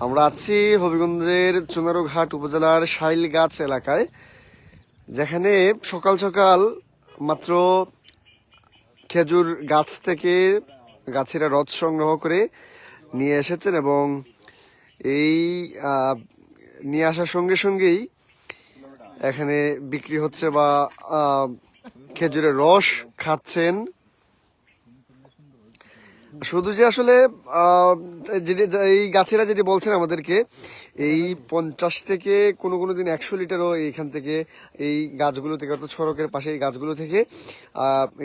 আমরা আছি হবিগঞ্জের চুনারুঘাট উপজেলার শাইল গাছ এলাকায়, যেখানে সকাল সকাল মাত্র খেজুর গাছ থেকে গাছেরা রথ সংগ্রহ করে নিয়ে এসেছেন এবং এই নিয়ে আসার সঙ্গে সঙ্গেই এখানে বিক্রি হচ্ছে বা খেজুরের রস খাচ্ছেন শুধু যে আসলে যেটি, এই গাছেরা যেটি বলছেন আমাদেরকে, এই পঞ্চাশ থেকে কোনো কোনো দিন একশো লিটারও এইখান থেকে এই গাছগুলো থেকে, অর্থাৎ সড়কের পাশে এই গাছগুলো থেকে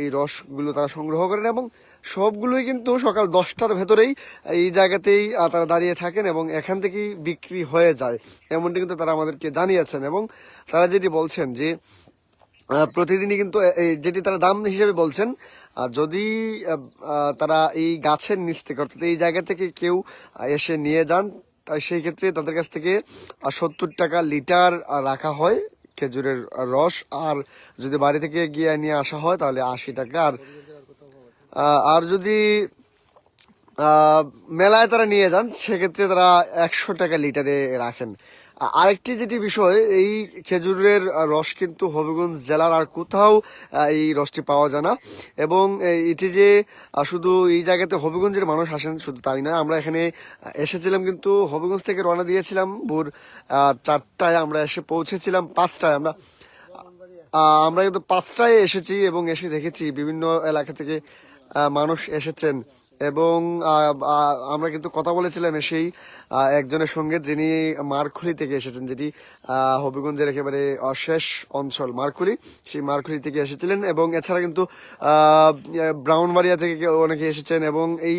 এই রসগুলো তারা সংগ্রহ করেন এবং সবগুলোই কিন্তু সকাল দশটার ভেতরেই এই জায়গাতেই তারা দাঁড়িয়ে থাকেন এবং এখান থেকেই বিক্রি হয়ে যায়। এমনটি কিন্তু তারা আমাদেরকে জানিয়েছেন এবং তারা যেটি বলছেন যে প্রতিদিনই কিন্তু যেটি তারা দাম হিসেবে বলছেন যদি তারা এই গাছের নিচ থেকে, অর্থাৎ এই জায়গা থেকে কেউ এসে নিয়ে যান, তাই সেই ক্ষেত্রে তাদের কাছ থেকে সত্তর টাকা লিটার রাখা হয় খেজুরের রস, আর যদি বাড়ি থেকে গিয়ে নিয়ে আসা হয়, তাহলে আশি টাকা, আর আর যদি মেলায় তারা নিয়ে যান, সেক্ষেত্রে তারা একশো টাকা লিটারে রাখেন। আরেকটি যেটি বিষয়, এই খেজুরের রস কিন্তু হবিগঞ্জ জেলার আর কোথাও এই রসটি পাওয়া যায় না। এবং এটি যে শুধু এই জায়গাতে হবিগঞ্জের মানুষ আসেন শুধু তাই নয়, আমরা এখানে এসেছিলাম কিন্তু হবিগঞ্জ থেকে রওনা দিয়েছিলাম ভোর চারটায় আমরা এসে পৌঁছেছিলাম, পাঁচটায় আমরা আমরা কিন্তু পাঁচটায় এসেছি এবং এসে দেখেছি বিভিন্ন এলাকা থেকে মানুষ এসেছেন। এবং আমরা কিন্তু কথা বলেছিলাম সেই একজনের সঙ্গে যিনি মারখুলি থেকে এসেছেন যেটি হবিগঞ্জের একেবারে আহ, শেষ অঞ্চল মারখুলি সেই মারখুলি থেকে এসেছিলেন এবং এছাড়া কিন্তু ব্রাউনবাড়িয়া থেকে অনেকে এসেছেন এবং এই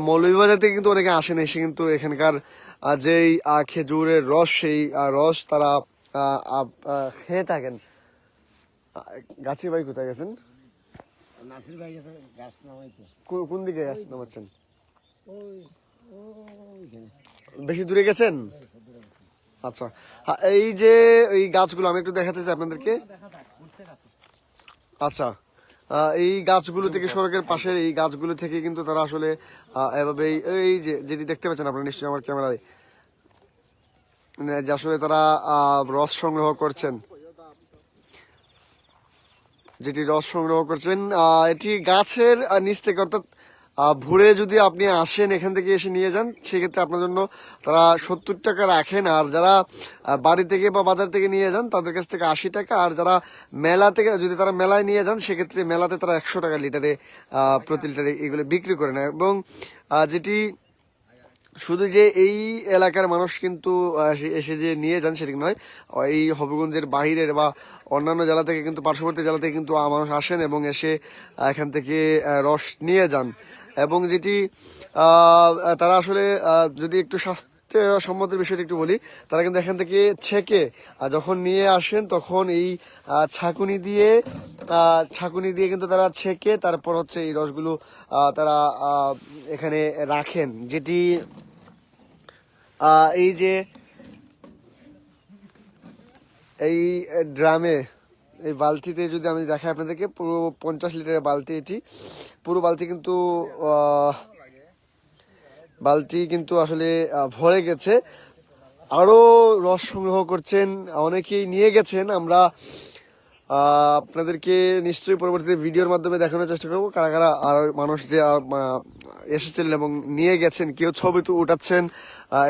মৌলভীবাজার থেকে কিন্তু অনেকে আসেন এসে কিন্তু এখানকার যেই খেজুরের রস সেই রস তারা খেয়ে থাকেন। গাছি ভাই কোথায় গেছেন? নাসির ভাই গেছে গাছ নামাইতে। কোন দিকে গাছ নামাচ্ছেন? ওই ওইখানে। বেশি দূরে গেছেন? আচ্ছা। হ্যাঁ, এই যে এই গাছগুলো আমি একটু দেখাতে চাই আপনাদেরকে। আচ্ছা। এই গাছগুলো থেকে সড়কের পাশের এই গাছগুলো থেকে কিন্তু তারা আসলে এভাবে এই- যে যেটি দেখতে পাচ্ছেন আপনারা নিশ্চয়ই আমার ক্যামেরায় যে আসলে তারা রস সংগ্রহ করছেন। যেটি রস সংগ্রহ করছেন এটি গাছের নিচ থেকে, অর্থাৎ ভোরে যদি আপনি আসেন, এখান থেকে এসে নিয়ে যান, সেক্ষেত্রে আপনার জন্য তারা সত্তর টাকা রাখেন। আর যারা বাড়ি থেকে বা বাজার থেকে নিয়ে যান, তাদের কাছ থেকে আশি টাকা। আর যারা মেলা থেকে, যদি তারা মেলায় নিয়ে যান, সেক্ষেত্রে মেলাতে তারা একশো টাকা লিটারে প্রতি লিটারে এগুলো বিক্রি করে নেয়। এবং যেটি শুধু যে এই এলাকার মানুষ কিন্তু এসে- যে নিয়ে যান সেটি নয়, এই হবিগঞ্জের বাহিরের বা অন্যান্য জেলা থেকে কিন্তু, পার্শ্ববর্তী জেলা থেকে কিন্তু মানুষ আসেন এবং এসে এখান থেকে রস নিয়ে যান। এবং যেটি তারা আসলে যদি একটু স্বাস্থ্য সম্মতের বিষয়টি একটু বলি। তারা কিন্তু এখান থেকে ছেকে যখন নিয়ে আসেন তখন এই ছাকুনি দিয়ে ছাকুনি দিয়ে কিন্তু তারা ছেকে, তারপর হচ্ছে এই রসগুলো তারা এখানে রাখেন। যেটি এই যে, এই ড্রামে, এই বালতিতে যদি আমি দেখাই আপনাদেরকে, পুরো পঞ্চাশ লিটারের বালতি এটি। পুরো বালতি কিন্তু বালতি কিন্তু আসলে ভরে গেছে। আরও রস সংগ্রহ করছেন, অনেকেই নিয়ে গেছেন। আমরা আপনাদেরকে নিশ্চয়ই পরবর্তীতে ভিডিওর মাধ্যমে দেখানোর চেষ্টা করব। কারা কারা আর মানুষ যে এসেছিলেন এবং নিয়ে গেছেন, কেউ ছবি তো উঠাচ্ছেন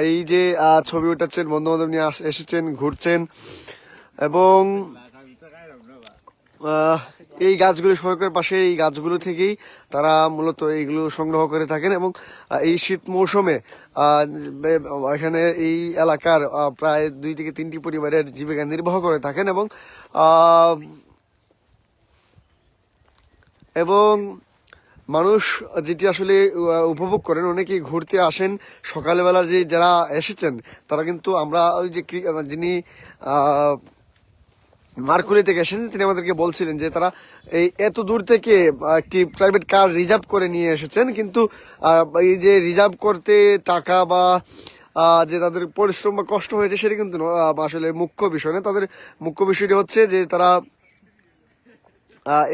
এই যে ছবি উঠাচ্ছেন বন্ধু বান্ধব নিয়ে এসেছেন, ঘুরছেন এবং এই গাছগুলো সড়কের পাশে, এই গাছগুলো থেকেই তারা মূলত এইগুলো সংগ্রহ করে থাকেন এবং এই শীত মৌসুমে এখানে এই এলাকার প্রায় দুই থেকে তিনটি পরিবারের জীবিকা নির্বাহ করে থাকেন এবং এবং মানুষ যেটি আসলে উপভোগ করেন, অনেকেই ঘুরতে আসেন, সকালবেলা যে যারা এসেছেন, তারা কিন্তু আমরা ওই যে যিনি মার্কুরি থেকে এসেছেন, তিনি আমাদেরকে বলছিলেন যে তারা এই এত দূর থেকে একটি প্রাইভেট কার রিজার্ভ করে নিয়ে এসেছেন, কিন্তু এই যে রিজার্ভ করতে টাকা বা যে তাদের পরিশ্রম বা কষ্ট হয়েছে সেটা কিন্তু আসলে মুখ্য বিষয় না। তাদের মুখ্য বিষয়টি হচ্ছে যে তারা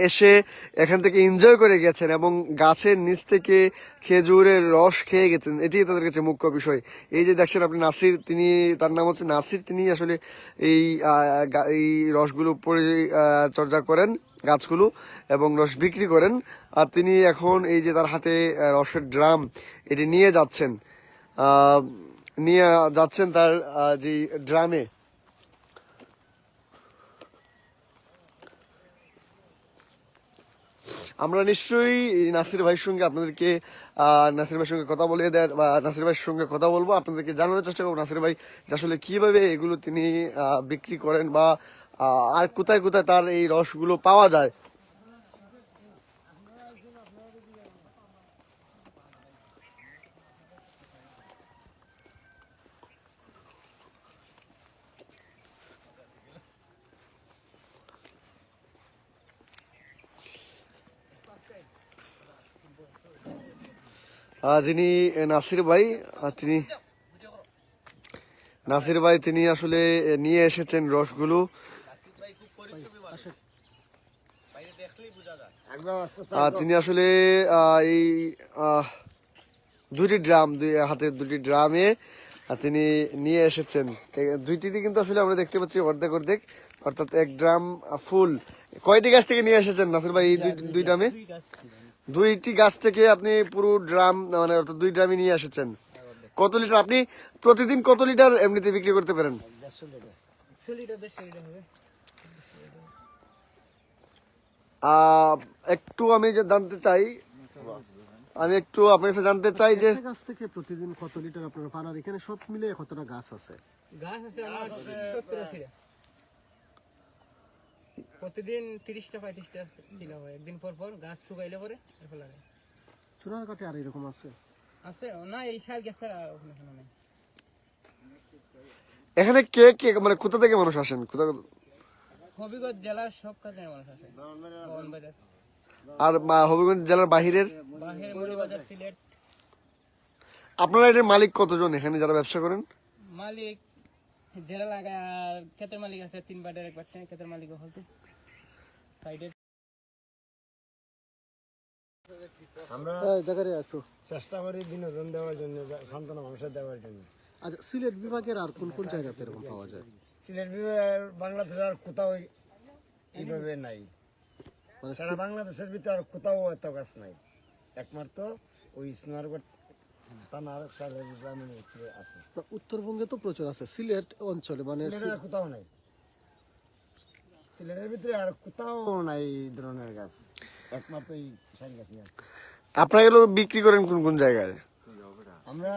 এসে এখান থেকে এনজয় করে গেছেন এবং গাছের নিচ থেকে খেজুরের রস খেয়ে গেছেন। এটি তাদের কাছে মুখ্য বিষয়। এই যে দেখছেন আপনি নাসির, তিনি, তার নাম হচ্ছে নাসির। তিনি আসলে এই এই রসগুলো পরিচর্যা করেন গাছগুলো এবং রস বিক্রি করেন। আর তিনি এখন এই যে তার হাতে রসের ড্রাম, এটি নিয়ে যাচ্ছেন। নিয়ে যাচ্ছেন তার যে ড্রামে। আমরা নিশ্চয়ই নাসির ভাইয়ের সঙ্গে আপনাদেরকে নাসির ভাইয়ের সঙ্গে কথা বলে দেয় বা নাসির ভাইয়ের সঙ্গে কথা বলব। আপনাদেরকে জানানোর চেষ্টা করব নাসির ভাই আসলে কীভাবে এগুলো তিনি বিক্রি করেন বা আর কোথায় কোথায় তার এই রসগুলো পাওয়া যায়। যিনি নাসির ভাই তিনি নাসির ভাই তিনি আসলে নিয়ে এসেছেন রসগুলো। তিনি আসলে এই দুইটি ড্রাম দুই হাতে দুটি ড্রামে তিনি নিয়ে এসেছেন। দুইটিতে কিন্তু আসলে আমরা দেখতে পাচ্ছি অর্ধেক অর্ধেক অর্থাৎ এক ড্রাম ফুল। কয়টি গাছ থেকে নিয়ে এসেছেন নাসির ভাই এই দুই- দুই ড্রামে? দুইটি গাছ থেকে আপনি পুরো ড্রাম মানে অর্থাৎ দুই ড্রামই নিয়ে এসেছেন। কত লিটার? আপনি প্রতিদিন কত লিটার এমনিতে বিক্রি করতে পারেন? একটু আমি যে জানতে চাই আমি একটু আপনার কাছে জানতে চাই যে গাছ থেকে প্রতিদিন কত লিটার আপনারা পান আর এখানে সব মিলে কতটা গাছ আছে? গাছ আছে প্রতিদিন তিরিশটা পঁয়ত্রিশটা দিলা হয়। একদিন পর পর গাছ শুকাইলে পরে এরপর লাগে চুনার কাটে আর এরকম আছে? আছে না এই সাল গেছে ওখানে কোনো নেই। এখানে কে কে মানে কোথা থেকে মানুষ আসেন? কোথা হবিগঞ্জ জেলার সব মানুষ বাজার আর হবিগঞ্জ জেলার বাহিরের? সিলেট। আপনারা এটার মালিক কতজন? এখানে যারা ব্যবসা করেন? মালিক জেলা লাগায় আর ক্ষেতের মালিক আছে তিন বাটের এক বাটে ক্ষেতের মালিক হলতে আমরা একটু। চেষ্টা করি বিনোদন দেওয়ার জন্য সান্ত্বনা মানুষের দেওয়ার জন্য। আচ্ছা সিলেট বিভাগের আর কোন কোন জায়গাতে এরকম পাওয়া যায়? সিলেট বিভাগের বাংলাদেশের আর কোথাও এইভাবে নাই। মানে সারা বাংলাদেশের ভিতরে আর কোথাও এত গাছ নাই। একমাত্র ওই সোনারগড় থানার সালের গ্রামের ভিতরে আছে। উত্তরবঙ্গে তো প্রচুর আছে। সিলেট অঞ্চলে মানে কোথাও নাই। সিলেটের ভিতরে আর কোথাও নাই এই ধরনের গাছ। একমাত্র এই শাল গাছই আছে। আপনারা এগুলো বিক্রি করেন কোন কোন জায়গায়? আমরা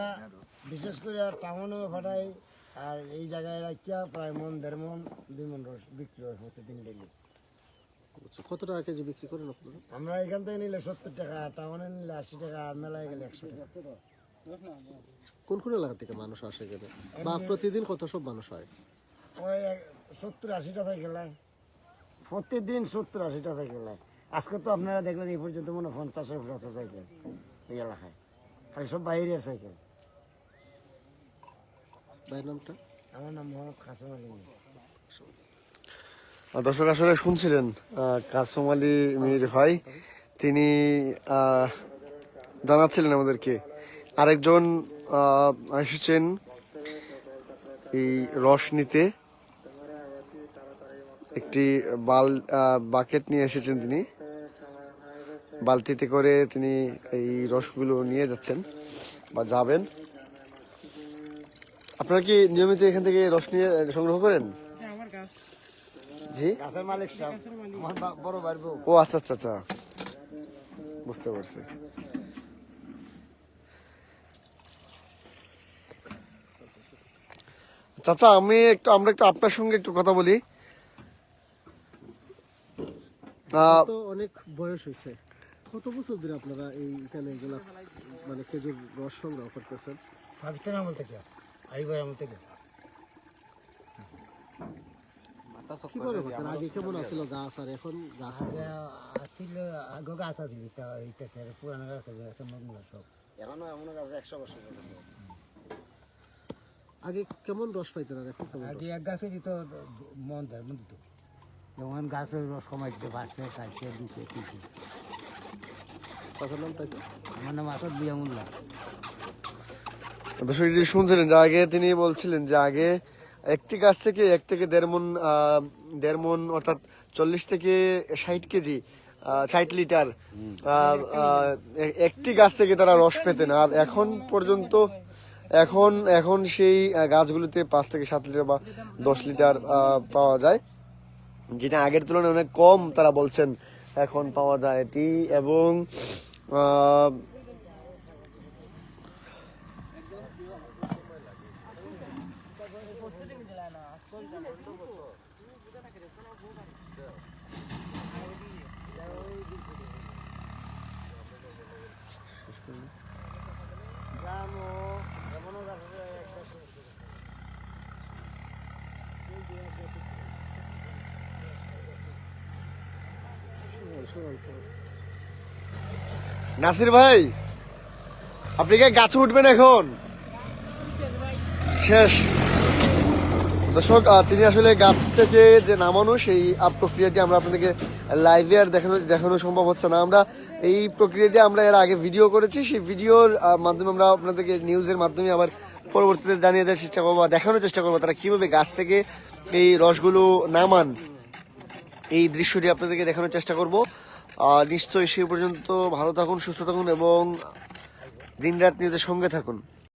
বিশেষ করে আর টাউনেও ফাটাই আর এই জায়গায় রাখিয়া প্রায় মন দেড় মন দুই মন রস বিক্রি হয় প্রতিদিন ডেলি আচ্ছা, কত টাকা কেজি বিক্রি করেন আপনারা? আমরা এখান থেকে নিলে সত্তর টাকা টাউনে নিলে আশি টাকা আর মেলায় গেলে একশো টাকা। কোন কোন এলাকা থেকে মানুষ আসে গেলে বা প্রতিদিন কত সব মানুষ হয়? ওই সত্তর আশি টাকা গেলে প্রতিদিন সত্তর টাকা গেলে আজকে তো আপনারা দেখলেন এই পর্যন্ত মনে হয় পঞ্চাশের উপরে আছে সাইকেল এই এলাকায়। খালি সব বাইরের সাইকেল। ভাইয়ের নামটা? আমার নাম মোহাম্মদ খাসম আলী দর্শক আসলে শুনছিলেন কাসম আলী মির ভাই। তিনি জানাচ্ছিলেন আমাদেরকে আরেকজন এসেছেন এই রস নিতে একটি বাল বাকেট নিয়ে এসেছেন তিনি। বালতিতে করে তিনি এই রসগুলো নিয়ে যাচ্ছেন বা যাবেন। আপনারা কি নিয়মিত এখান থেকে রস নিয়ে সংগ্রহ করেন? আমার জি? মালিক বড় ও আচ্ছা আচ্ছা আচ্ছা। বুঝতে পারছি। চাচা আমি একটু আমরা একটু আপনার সঙ্গে একটু কথা বলি। তো অনেক বয়স হয়েছে। কত বছর ধরে আপনারা এই এখানে মানে খেজুর রস সংগ্রহ করতেছেন? পাকিস্তান আমল থেকে? আইবার আমল থেকে। আগে কেমন গাছ আর এখন গাছ আগে গাছ পুরানো গাছ আছে এখন সব। এখনও এমন গাছ একশো বছর আগে কেমন রস পাইতেন আর এখন আগে এক গাছে দিত মন দেয় মন দিত যেমন গাছের রস কমাইতে পারছে দিচ্ছে কিছু আপনার নামটা কি? আমার নাম আসদ বিয়ামুল্লাহ দর্শক যদি শুনছিলেন যে আগে তিনি বলছিলেন যে আগে একটি গাছ থেকে এক থেকে দেড় মন দেড় মন অর্থাৎ চল্লিশ থেকে ষাট কেজি ষাট লিটার একটি গাছ থেকে তারা রস পেতেন। আর এখন পর্যন্ত এখন এখন সেই গাছগুলোতে পাঁচ থেকে সাত লিটার বা দশ লিটার পাওয়া যায়। যেটা আগের তুলনায় অনেক কম তারা বলছেন এখন পাওয়া যায় এটি এবং নাসির ভাই, আপনি কি গাছে উঠবেন এখন? শেষ। দর্শক তিনি আসলে গাছ থেকে যে নামানো সেই প্রক্রিয়াটি আমরা আপনাদেরকে লাইভে আর দেখানো দেখানো সম্ভব হচ্ছে না। আমরা এই প্রক্রিয়াটি আমরা এর আগে ভিডিও করেছি। সেই ভিডিওর মাধ্যমে আমরা আপনাদেরকে নিউজের মাধ্যমে আবার পরবর্তীতে জানিয়ে দেওয়ার চেষ্টা করব বা দেখানোর চেষ্টা করব তারা কীভাবে গাছ থেকে এই রসগুলো নামান। এই দৃশ্যটি আপনাদেরকে দেখানোর চেষ্টা করব। নিশ্চয়ই সে পর্যন্ত ভালো থাকুন, সুস্থ থাকুন এবং দিনরাত নিজের সঙ্গে থাকুন।